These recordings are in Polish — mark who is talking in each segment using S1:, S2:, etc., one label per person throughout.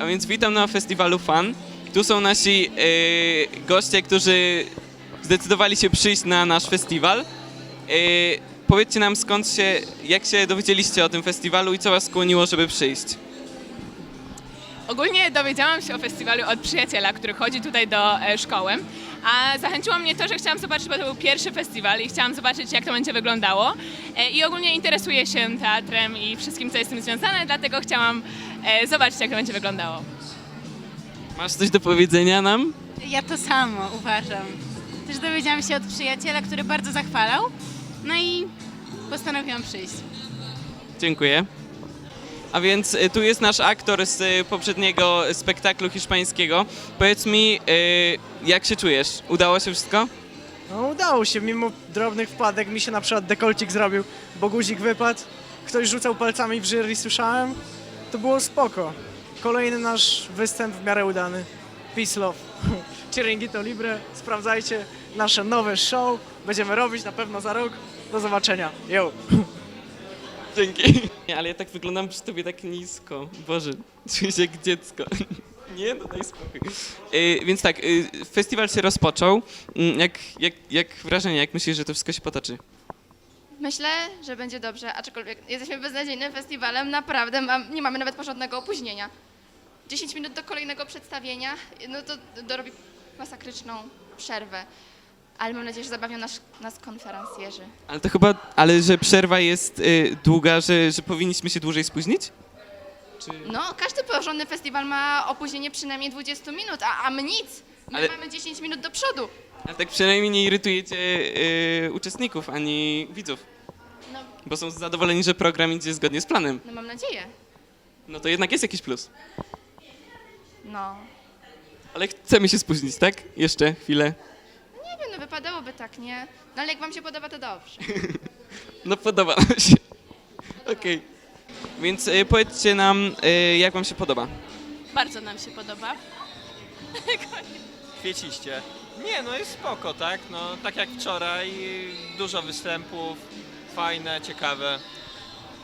S1: A więc witam na festiwalu Fun. Tu są nasi e, goście, którzy zdecydowali się przyjść na nasz festiwal. E, powiedzcie nam skąd się, jak się dowiedzieliście o tym festiwalu i co was skłoniło, żeby przyjść.
S2: Ogólnie dowiedziałam się o festiwalu od przyjaciela, który chodzi tutaj do e, szkoły, a zachęciło mnie to, że chciałam zobaczyć, bo to był pierwszy festiwal i chciałam zobaczyć, jak to będzie wyglądało. E, I ogólnie interesuję się teatrem i wszystkim, co jest z tym związane, dlatego chciałam e, zobaczyć, jak to będzie wyglądało.
S1: Masz coś do powiedzenia nam?
S3: Ja to samo uważam. Też dowiedziałam się od przyjaciela, który bardzo zachwalał. No i postanowiłam przyjść.
S1: Dziękuję. A więc y, tu jest nasz aktor z y, poprzedniego spektaklu hiszpańskiego. Powiedz mi, y, jak się czujesz? Udało się wszystko?
S4: No udało się, mimo drobnych wpadek mi się na przykład dekolcik zrobił, bo guzik wypadł, ktoś rzucał palcami w jury, słyszałem, to było spoko. Kolejny nasz występ w miarę udany. Peace love. Chiringuito Libre, sprawdzajcie nasze nowe show, będziemy robić na pewno za rok. Do zobaczenia. Yo.
S1: Dzięki. Nie, ale ja tak wyglądam przy tobie tak nisko. Boże, czuję się jak dziecko. Nie, no daj spokój. Y, więc tak, y, festiwal się rozpoczął. Mm, Jak, jak, jak wrażenie, jak myślisz, że to wszystko się potoczy?
S5: Myślę, że będzie dobrze, aczkolwiek jesteśmy beznadziejnym festiwalem, naprawdę mam, nie mamy nawet porządnego opóźnienia. 10 minut do kolejnego przedstawienia, no to dorobi masakryczną przerwę. Ale mam nadzieję, że zabawią nas, nas konferencjerzy.
S1: Ale to chyba, ale że przerwa jest y, długa, że, że powinniśmy się dłużej spóźnić?
S5: No, każdy porządny festiwal ma opóźnienie przynajmniej 20 minut, a, a my nic. My
S1: Ale-
S5: mamy 10 minut do przodu.
S1: Ale tak przynajmniej nie irytujecie y, uczestników ani widzów,
S5: No,
S1: bo są zadowoleni, że program idzie zgodnie z planem.
S5: no mam nadzieję.
S1: No to jednak jest jakiś plus.
S5: No.
S1: Ale chcemy się spóźnić, tak? Jeszcze chwilę.
S5: Nie wiem, no wypadałoby tak, nie? No ale jak wam się podoba, to dobrze.
S1: No podoba nam się. Okej. Więc y, powiedzcie nam, y, jak wam się podoba.
S2: Bardzo nam się podoba.
S6: Kwieciście. Nie, no jest spoko, tak? No, tak jak wczoraj, dużo występów, fajne, ciekawe.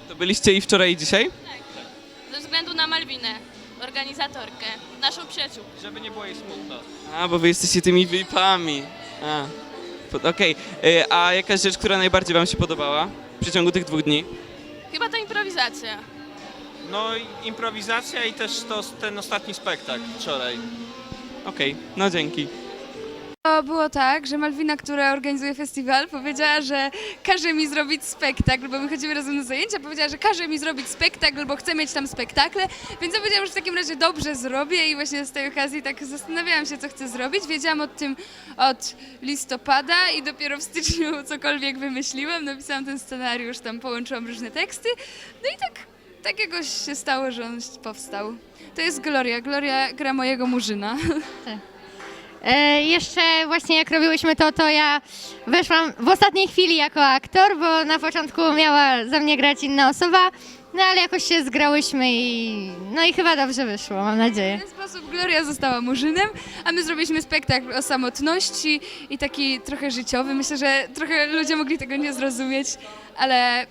S1: To byliście i wczoraj i dzisiaj?
S7: Ze względu na Malwinę, organizatorkę, naszą przyjaciółkę.
S6: Żeby nie było jej smutno.
S1: A, bo wy jesteście tymi VIP-ami. A, po- okej. Y, A jakaś rzecz, która najbardziej wam się podobała w przeciągu tych dwóch dni?
S7: Chyba to improwizacja.
S6: No i improwizacja i też to, ten ostatni spektakl wczoraj.
S1: Okej, no dzięki.
S8: To było tak, że Malwina, która organizuje festiwal, powiedziała, że każe mi zrobić spektakl, bo my chodzimy razem na zajęcia, powiedziała, że każe mi zrobić spektakl, bo chce mieć tam spektakle, więc ja powiedziałam, że w takim razie dobrze zrobię i właśnie z tej okazji tak zastanawiałam się, co chcę zrobić. Wiedziałam o tym od listopada i dopiero w styczniu cokolwiek wymyśliłam, napisałam ten scenariusz, tam połączyłam różne teksty, no i tak, tak jakoś się stało, że on powstał. To jest Gloria. Gloria gra mojego murzyna.
S9: E, jeszcze właśnie jak robiłyśmy to, to ja weszłam w ostatniej chwili jako aktor, bo na początku miała za mnie grać inna osoba, no ale jakoś się zgrałyśmy i no i chyba dobrze wyszło, mam nadzieję.
S8: W ten sposób Gloria została murzynem, a my zrobiliśmy spektakl o samotności i taki trochę życiowy. Myślę, że trochę ludzie mogli tego nie zrozumieć, ale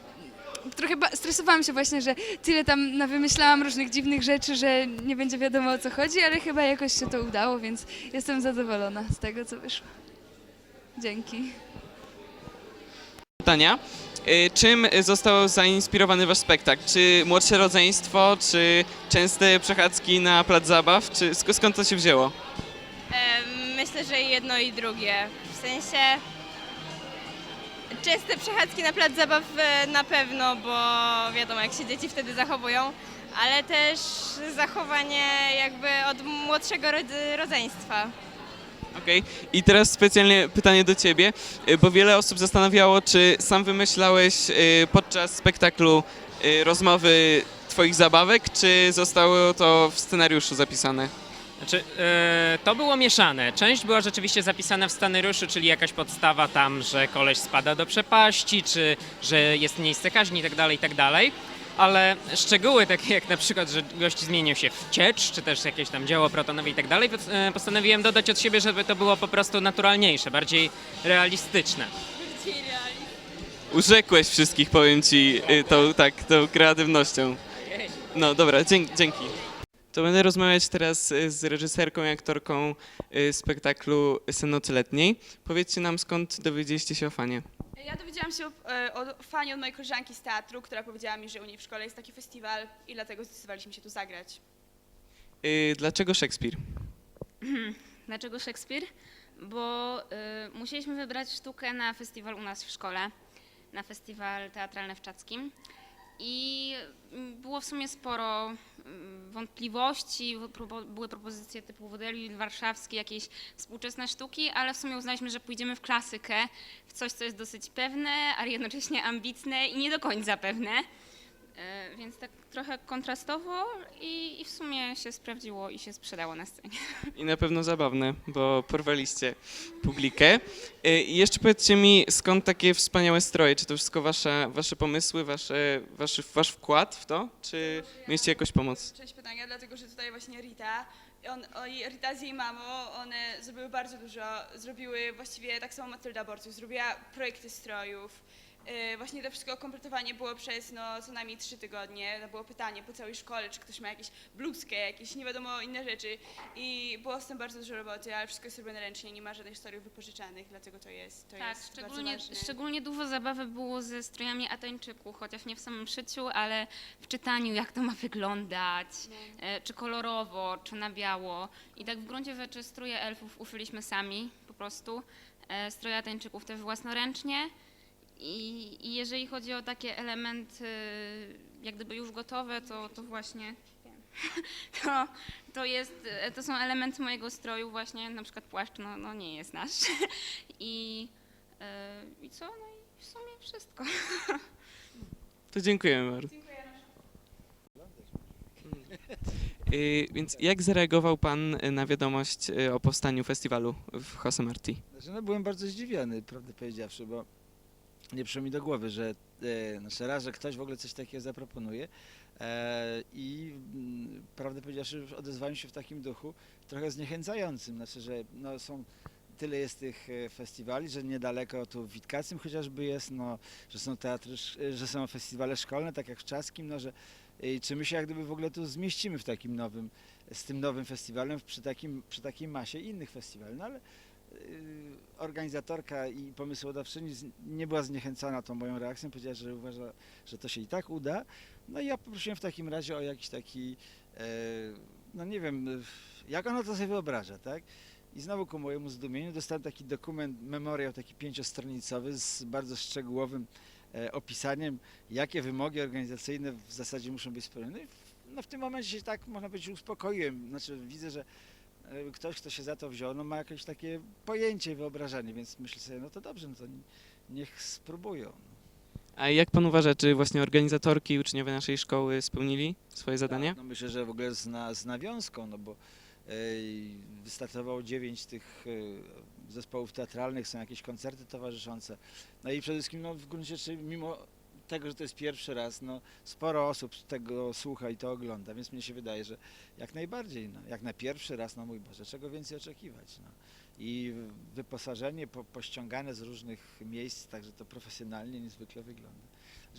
S8: trochę stresowałam się właśnie, że tyle tam nawymyślałam różnych dziwnych rzeczy, że nie będzie wiadomo o co chodzi, ale chyba jakoś się to udało, więc jestem zadowolona z tego, co wyszło. Dzięki.
S1: Pytania. Y, Czym został zainspirowany wasz spektakl? Czy młodsze rodzeństwo, czy częste przechadzki na plac zabaw? Czy sk- skąd to się wzięło?
S7: Myślę, że jedno i drugie. W sensie częste przechadzki na plac zabaw e, na pewno, bo wiadomo jak się dzieci wtedy zachowują, ale też zachowanie jakby od młodszego rodz- rodzeństwa.
S1: Okej. I teraz specjalnie pytanie do ciebie, y, bo wiele osób zastanawiało, czy sam wymyślałeś y, podczas spektaklu rozmowy twoich zabawek, czy zostało to w scenariuszu zapisane?
S10: Znaczy, e, to było mieszane. Część była rzeczywiście zapisana w scenariuszu, czyli jakaś podstawa tam, że koleś spada do przepaści, czy że jest miejsce kaźni itd., itd. Ale szczegóły, takie jak na przykład, że gość zmienił się w ciecz, czy też jakieś tam dzieło protonowe itd., pod- e, postanowiłem dodać od siebie, żeby to było po prostu naturalniejsze, bardziej realistyczne.
S1: Urzekłeś wszystkich, powiem ci, y, tą, tak, tą kreatywnością. No dobra, dzięki. dzięki. To będę rozmawiać teraz y, z reżyserką i aktorką y, spektaklu Sen letniej. Powiedzcie nam, skąd dowiedzieliście się o Fanie?
S11: Ja dowiedziałam się o, e, o fanie od mojej koleżanki z teatru, która powiedziała mi, że u niej w szkole jest taki festiwal i dlatego zdecydowaliśmy się tu zagrać.
S1: Y, Dlaczego Szekspir?
S12: Dlaczego Szekspir? Bo y, musieliśmy wybrać sztukę na festiwal u nas w szkole, na festiwal teatralny w Czackim. I mm, było w sumie sporo mm, wątpliwości, były propozycje typu Wodeli warszawski, jakieś współczesne sztuki, ale w sumie uznaliśmy, że pójdziemy w klasykę, w coś, co jest dosyć pewne, ale jednocześnie ambitne i nie do końca pewne. Y, Więc tak trochę kontrastowo i, i w sumie się sprawdziło i się sprzedało na scenie.
S1: I na pewno zabawne, bo porwaliście publikę. Y, I jeszcze powiedzcie mi, skąd takie wspaniałe stroje? Czy to wszystko wasze, wasze pomysły, wasze, wasz, wasz wkład w to? Czy mieliście jakąś pomoc?
S11: Część pytania, dlatego że tutaj właśnie Rita, on, o, i Rita z jej mamą, one zrobiły bardzo dużo, zrobiły właściwie tak samo Matylda Borców, zrobiła projekty strojów. E, Właśnie to wszystko kompletowanie było przez no, co najmniej trzy tygodnie. To było pytanie po całej szkole, czy ktoś ma jakieś bluzkę, jakieś nie wiadomo inne rzeczy. I było z tym bardzo dużo roboty, ale wszystko jest robione ręcznie, nie ma żadnych strojów wypożyczanych, dlatego to jest, to
S12: Tak,
S11: jest
S12: szczególnie,
S11: bardzo ważne.
S12: szczególnie dużo zabawy było ze strojami Ateńczyku, chociaż nie w samym szyciu, ale w czytaniu, jak to ma wyglądać, e, czy kolorowo, czy na biało. I tak w gruncie rzeczy stroje elfów uszyliśmy sami po prostu, e, stroje Ateńczyków też własnoręcznie. I, I jeżeli chodzi o takie elementy jak gdyby już gotowe, to, to właśnie to, to, jest, e, to są elementy mojego stroju właśnie, na przykład płaszcz no, no nie jest nasz. I, e, I co? No i w sumie wszystko.
S1: To dziękujemy bardzo. Y, Więc jak zareagował pan y, na wiadomość y, o powstaniu festiwalu w Jose Marti?
S13: Znaczy, no byłem bardzo zdziwiony, prawdę powiedziawszy, bo nie przyszło mi do głowy, że e, znaczy raz, że ktoś w ogóle coś takiego zaproponuje e, i mm, prawdę powiedziawszy odezwałem się w takim duchu trochę zniechęcającym, znaczy, że no, są tyle jest tych e, festiwali, że niedaleko tu w Witkacym chociażby jest, no, że są teatry, e, że są festiwale szkolne, tak jak w Czaskim, no, że e, czy my się jak gdyby w ogóle tu zmieścimy w takim nowym, z tym nowym festiwalem przy, takim, przy takiej masie innych festiwali, no ale organizatorka i pomysłodawczyni nie była zniechęcona tą moją reakcją, powiedziała, że uważa, że to się i tak uda. No i ja poprosiłem w takim razie o jakiś taki, e, no nie wiem, y, jak ona to sobie wyobraża, tak? I znowu ku mojemu zdumieniu dostałem taki dokument, memoriał taki pięciostronicowy z bardzo szczegółowym e, opisaniem, jakie wymogi organizacyjne w zasadzie muszą być spełnione. No, no w tym momencie się tak, można powiedzieć, uspokoiłem. Znaczy widzę, że ktoś, kto się za to wziął, no ma jakieś takie pojęcie i wyobrażenie, więc myślę sobie, no to dobrze, no to ni- niech spróbują.
S1: A jak pan uważa, czy właśnie organizatorki i uczniowie naszej szkoły spełnili swoje zadanie?
S13: No myślę, że w ogóle z, na, z nawiązką, no bo wystartowało dziewięć tych e, zespołów teatralnych, są jakieś koncerty towarzyszące. No i przede wszystkim no, w gruncie rzeczy, mimo tego, że to jest pierwszy raz, no sporo osób tego słucha i to ogląda, więc mnie się wydaje, że jak najbardziej, no, jak na pierwszy raz, no mój Boże, czego więcej oczekiwać. No. I wyposażenie po, pościągane z różnych miejsc, także to profesjonalnie niezwykle wygląda.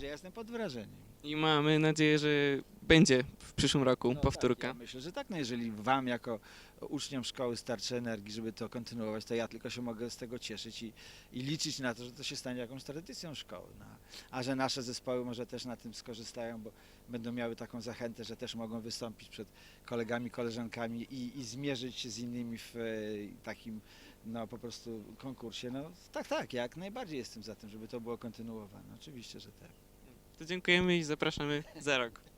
S13: Że ja jestem pod wrażeniem.
S1: I mamy nadzieję, że będzie w przyszłym roku
S13: No
S1: powtórka.
S13: Tak, ja myślę, że tak. No jeżeli Wam jako uczniom szkoły starczy energii, żeby to kontynuować, to ja tylko się mogę z tego cieszyć i, i liczyć na to, że to się stanie jakąś tradycją szkoły. No. A że nasze zespoły może też na tym skorzystają, bo będą miały taką zachętę, że też mogą wystąpić przed kolegami, koleżankami i, i zmierzyć się z innymi w e, takim no po prostu konkursie. No tak, tak, jak najbardziej jestem za tym, żeby to było kontynuowane. Oczywiście, że tak.
S1: To dziękujemy i zapraszamy za rok.